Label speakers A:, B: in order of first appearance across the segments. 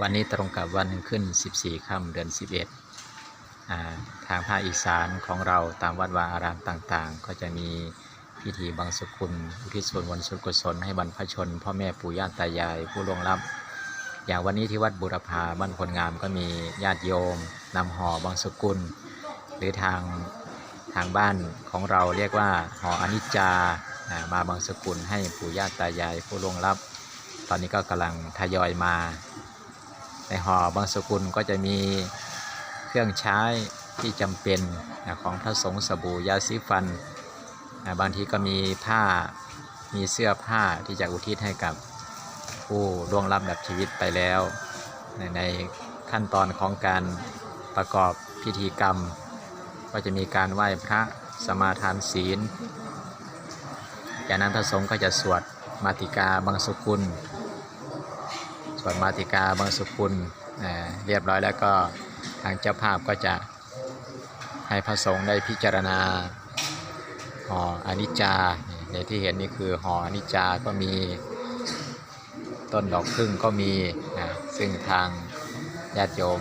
A: วันนี้ตรงกับวันขึ้น 14ค่ำเดือน 11อ่าทางภาคอีสานของเราตามวัดวาอารามต่างๆ ก็จะมีพิธีบังสุกุลอุทิศส่วนบุญส่วนกุศลให้บรรพชน พ่อแม่ปู่ย่าตายายผู้ล่วงลับ อย่างวันนี้ที่วัดบุรพาบ้านพลงามก็มีญาติโยมนำห่อบังสุกุล หรือทางทางบ้านของเราเรียกว่าห่ออนิจจาอ่ามาบังสุกุลให้ปู่ย่าตายายผู้ล่วงลับ ตอนนี้ก็กำลังทยอยมา ในห่อบางสกุลก็จะมีเครื่องใช้ที่จำเป็นของพระสงฆ์สบู่ยาสีฟัน บางทีก็มีผ้ามีเสื้อผ้าที่จะอุทิศให้กับผู้ล่วงลับดับชีวิตไปแล้ว ในในขั้นตอนของการประกอบพิธีกรรม ก็จะมีการไหว้พระสมาทานศีล จากนั้นพระสงฆ์ก็จะสวดมาติกาบางสกุล ส่วนมาติกาบางสุกุลเรียบร้อยแล้วก็ทางเจ้าภาพก็จะให้พระสงฆ์ได้พิจารณาห่ออนิจจาในที่เห็นนี่คือห่ออนิจจาก็มีต้นดอกพึ่งก็มีนะซึ่งทางญาติโยม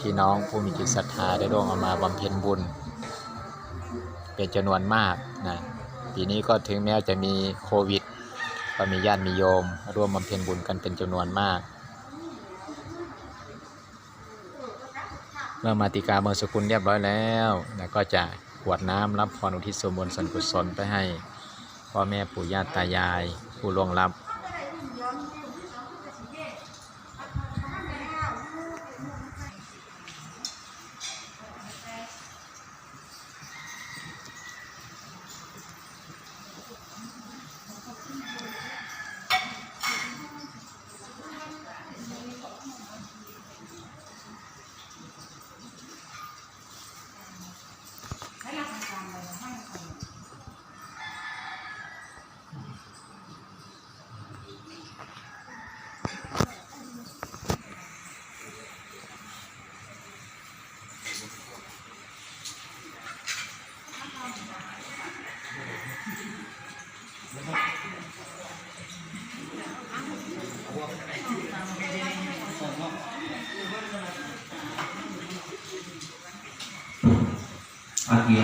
A: พี่น้องผู้มีจิตศรัทธาได้ร่วมเอามาบำเพ็ญบุญ เป็นจำนวนมากนะปีนี้ก็ถึงแม้จะมีโควิด ก็มีญาติมีโยม ร่วมบำเพ็ญบุญกันเป็นจำนวนมาก เมื่อมาติกาเมืองสกุลเรียบร้อยแล้วแล้วก็จะกวดน้ำรับพรอุทิศส่วนบุญส่วนกุศลไปให้พ่อแม่ปู่ย่าตายาย ผู้ล่วงลับ
B: อาเกี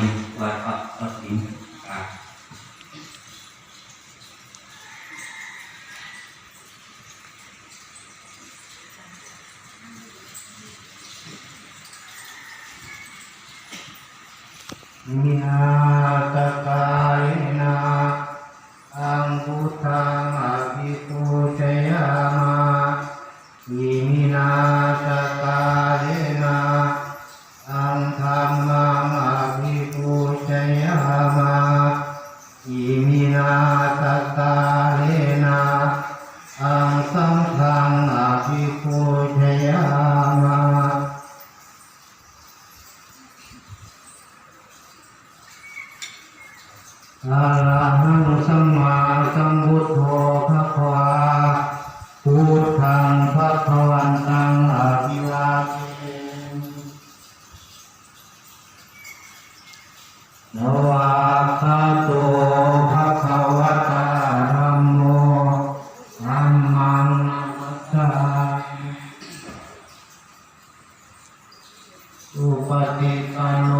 B: นา
C: ตตาเลนาอังสัม อุปติปันโน